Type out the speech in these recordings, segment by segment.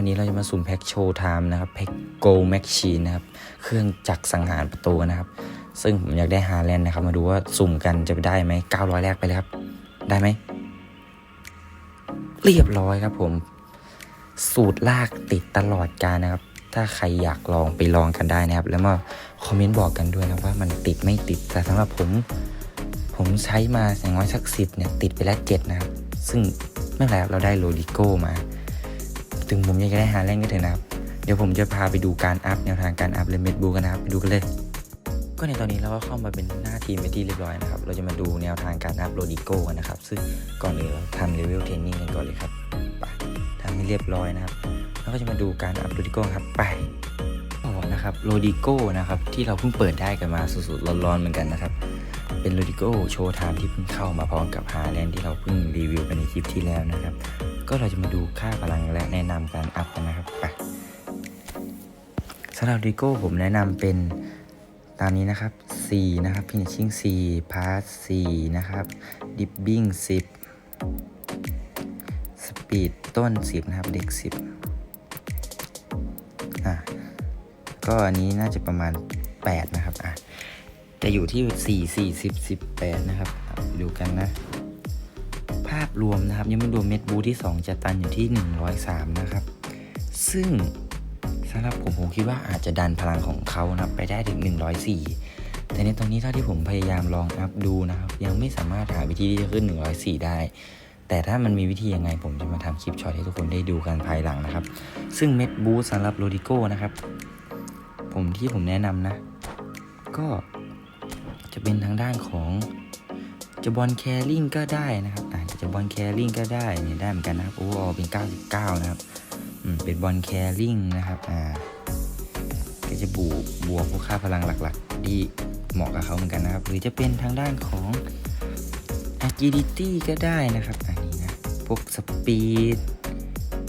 วันนี้เราจะมาสุ่มแพ็กโชว์ไทม์นะครับแพ็กโกลแม็กชีนนะครับ เครื่องจักรสังหารประตูนะครับ ซึ่งผมอยากได้ฮาแลนด์นะครับ มาดูว่าสุ่มกันจะได้ไหม900 แรกไปเลยครับ ได้ไหม เรียบร้อยครับผม สูตรลากติดตลอดการนะครับ ถ้าใครอยากลองไปลองกันได้นะครับ แล้วมาคอมเมนต์บอกกันด้วยนะว่ามันติดไม่ติดแต่สำหรับผม ผมใช้มาอย่างน้อยสักสิบเนี่ยติดไปแล้วเจ็ดนะครับ ซึ่งไม่เป็นไรครับเราได้โรดิโก้มา ถึงผมอยากจะได้หาแรงก็เถอะนะครับ เดี๋ยวผมจะพาไปดูการอัพแนวทางการอัพเลเมดบูกันนะครับ ไปดูกันเลย ก็ในตอนนี้เราก็เข้ามาเป็นหน้าทีมไปที่เรียบร้อยนะครับ เราจะมาดูแนวทางการอัพโรดิโก้กันนะครับ ซึ่งก่อนอื่นเราทำเลเวลเทรนนิ่งกันก่อนเลยครับไปทำให้เรียบร้อยนะครับ แล้วก็จะมาดูการอัพโรดิโก้ครับไปต่อนะครับโรดิโก้นะครับที่เราเพิ่งเปิดได้กันมาสดๆร้อนๆเหมือนกันนะครับเป็นโรดิโก้โชว์ไทม์ที่เพิ่งเข้ามาพร้อมกับฮาแลนด์ที่เราเพิ่งรีวิวไปในคลิปที่แล้วนะครับ ก็เราจะมาดูค่าพลังและแนะนำการอัพกันนะครับไปสำหรับรดิโก้ผมแนะนำเป็นตามนี้นะครับ 4 นะครับ finishing 4 pass 4 นะครับ dipping 10 speed ต้น 10 นะครับ เด็ก 10 อะ ก็อันนี้น่าจะประมาณ 8 นะครับ อะ จะอยู่ที่ 4 40 18 นะครับอะไปดูกันนะ รวมนะครับ ยังไม่รวมเม็ดบูที่ 2 จะตันอยู่ที่ 103 นะครับ ซึ่งสำหรับผมผมคิดว่าอาจจะดันพลังของเขานะครับไปได้ถึง 104 แต่ในตอนนี้เท่าที่ผมพยายามลองอัพดูนะครับ ยังไม่สามารถหาวิธีที่จะขึ้น 104 ได้ แต่ถ้ามันมีวิธียังไงผมจะมาทำคลิปช็อตให้ทุกคนได้ดูกันภายหลังนะครับ ซึ่งเม็ดบูสำหรับโรดิโก้นะครับ ผมที่ผมแนะนำนะ ก็จะเป็นทางด้านของจะบอลแคริ่งก็ได้นะครับอา จจะบอลแคริ่งก็ได้เนี่ยได้เหมือนกันนะครับโอ้เป็น 99 นะครับอืมเป็นบอลแคริ่งนะครับอ่าก็จะบวกบวกพวกค่าพลังหลักๆ ที่เหมาะกับเขาเหมือนกันนะครับ หรือจะเป็นทางด้านของ agility ก็ได้นะครับอันนี้นะพวก speed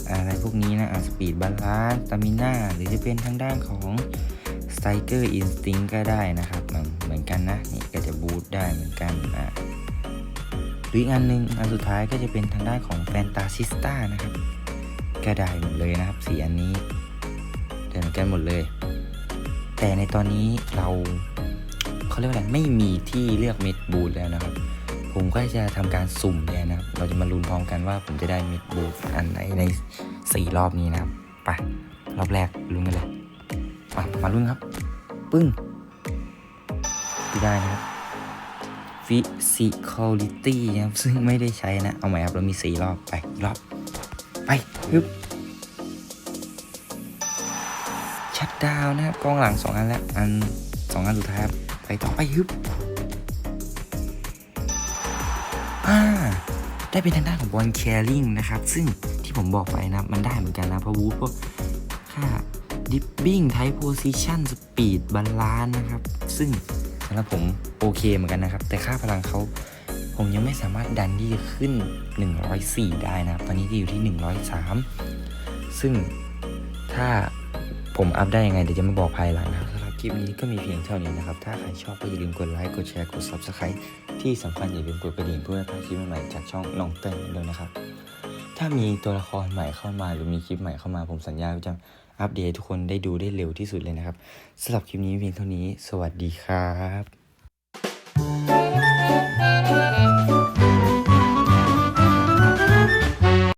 อะไรพวกนี้นะอ่า speed balance stamina หรือจะเป็นทางด้านของ Striker Instinct ก็ได้นะครับเหมือนเหมือนกันนะ นี่ก็จะบูตได้เหมือนกันอะ หรืออีกอันหนึงอันสุดท้ายก็จะเป็นทางด้านของ Fantasista นะครับก็ได้หมดเลยนะครับสีอันนี้เดินกันหมดเลย แต่ในตอนนี้เราเขาเรียกว่าอะไรไม่มีที่เลือกเม็ดบูทแล้วนะครับ ผมก็จะทำการสุ่มแทนนะครับ เราจะมาลุ้นพร้อมกันว่าผมจะได้เม็ดบูทอันไหนในสี่รอบนี้นะครับไปรอบแรกลุ้นกันเลยมาลุ้นครับ ปึ้งที่ได้นะครับ physicality นะครับ ซึ่งไม่ได้ใช้นะ เอาใหม่ครับ เรามีสี่รอบ ไปรอบ ไปฮึบชัดดาวนะครับ กองหลังสองอันแล้ว อันสองอันสุดท้ายครับ ไปต่อไปฮึบอ่าได้เป็นทางด้านของบอลแคริงนะครับ ซึ่งที่ผมบอกไปนะมันได้เหมือนกันนะ เพราะวูฟพวกค่าดิปปิ้งไทป์โพซิชันสปีดบาลานนะครับ ซึ่ง สำหรับผมโอเคเหมือนกันนะครับ แต่ค่าพลังเขาผมยังไม่สามารถดันที่จะขึ้น 104 ได้นะครับ ตอนนี้ที่อยู่ที่ 103 ซึ่งถ้าผมอัพได้ยังไงเดี๋ยวจะมาบอกภายหลังนะครับสำหรับคลิปนี้ก็มีเพียงเท่านี้นะครับ ถ้าใครชอบก็อย่าลืมกดไลค์ กดแชร์ กด Subscribe ที่สำคัญอย่าลืมกดกระดิ่งเพื่อพลาดคลิปใหม่ๆจากช่องน้องเติ้ลด้วยนะครับ ถ้ามีตัวละครใหม่เข้ามาหรือมีคลิปใหม่เข้ามาผมสัญญาว่าจะ อัปเดตทุกคนได้ดูได้เร็วที่สุดเลยนะครับสำหรับคลิปนี้เพียงเท่านี้ สวัสดีครับ